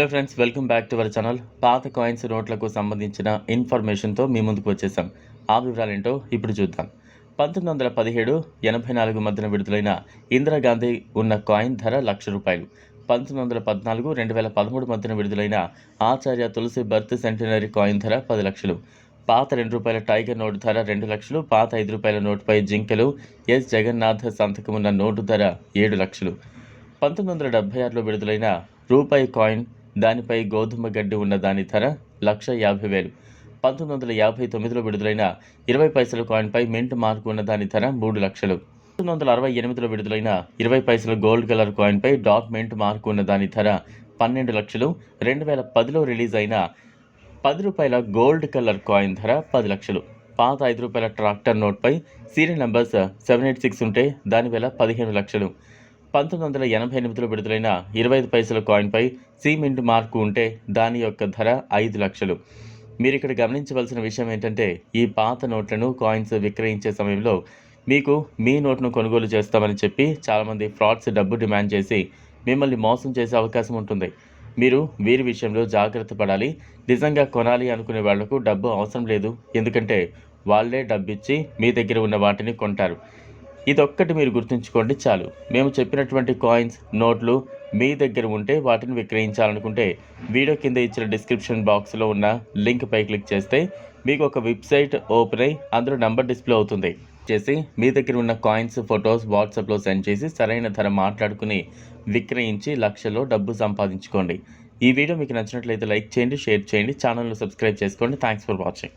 Hello friends welcome back to our channel పాత coins నోట్లకు సంబంధించిన ఇన్ఫర్మేషన్తో మీ ముందుకు వచ్చేసాం. ఆ వివరాలేంటో ఇప్పుడు చూద్దాం. పంతొమ్మిది వందల పదిహేడు ఎనభై నాలుగు మధ్యన విడుదలైన ఇందిరాగాంధీ ఉన్న కాయిన్ ధర లక్ష రూపాయలు. పంతొమ్మిది వందల పద్నాలుగు రెండు వేల పదమూడు మధ్యన విడుదలైన Acharya Tulsi birth centenary coin ధర పది లక్షలు. పాత రెండు రూపాయల టైగర్ నోటు ధర రెండు లక్షలు. పాత ఐదు రూపాయల నోటుపై జింకలు. ఎస్ జగన్నాథ్ సంతకం ఉన్న నోటు ధర ఏడు లక్షలు. పంతొమ్మిది వందల డెబ్బై ఆరులో విడుదలైన రూపాయి కాయిన్ దానిపై గోధుమ గడ్డి ఉన్న దాని ధర లక్ష యాభై వేలు. పంతొమ్మిది వందల యాభై తొమ్మిదిలో విడుదలైన ఇరవై పైసల కాయిన్పై మింట్ మార్క్ ఉన్న దాని ధర మూడు లక్షలు. పంతొమ్మిది వందల అరవై ఎనిమిదిలో విడుదలైన ఇరవై పైసల గోల్డ్ కలర్ కాయిన్పై డాట్ మింట్ మార్కు ఉన్న దాని ధర పన్నెండు లక్షలు. రెండు వేల పదిలో రిలీజ్ అయిన పది రూపాయల గోల్డ్ కలర్ కాయిన్ ధర పది లక్షలు. పాత ఐదు రూపాయల tractor నోట్పై serial numbers seven eight six ఉంటే దాని వేల పదిహేను లక్షలు. పంతొమ్మిది వందల ఎనభై ఎనిమిదిలో విడుదలైన ఇరవై ఐదు పైసల కాయిన్పై సిమెంట్ మార్కు ఉంటే దాని యొక్క ధర ఐదు లక్షలు. మీరు ఇక్కడ గమనించవలసిన విషయం ఏంటంటే ఈ పాత నోట్లను కాయిన్స్ విక్రయించే సమయంలో మీకు మీ నోట్ను కొనుగోలు చేస్తామని చెప్పి చాలామంది ఫ్రాడ్స్ డబ్బు డిమాండ్ చేసి మిమ్మల్ని మోసం చేసే అవకాశం ఉంటుంది. మీరు వీరి విషయంలో జాగ్రత్త పడాలి. నిజంగా కొనాలి అనుకునే వాళ్ళకు డబ్బు అవసరం లేదు. ఎందుకంటే వాళ్ళే డబ్బిచ్చి మీ దగ్గర ఉన్న వాటిని కొంటారు. ఇదొక్కటి మీరు గుర్తుంచుకోండి చాలు. మేము చెప్పినటువంటి కాయిన్స్ నోట్లు మీ దగ్గర ఉంటే వాటిని విక్రయించాలనుకుంటే వీడియో కింద ఇచ్చిన డిస్క్రిప్షన్ బాక్స్లో ఉన్న లింక్పై క్లిక్ చేస్తే మీకు ఒక వెబ్సైట్ ఓపెన్ అయి అందులో నంబర్ డిస్ప్లే అవుతుంది. చేసి మీ దగ్గర ఉన్న కాయిన్స్ ఫొటోస్ వాట్సాప్లో సెండ్ చేసి సరైన ధర మాట్లాడుకుని విక్రయించి లక్షల్లో డబ్బు సంపాదించుకోండి. ఈ వీడియో మీకు నచ్చినట్లయితే లైక్ చేయండి షేర్ చేయండి ఛానల్ను సబ్స్క్రైబ్ చేసుకోండి. Thanks for watching.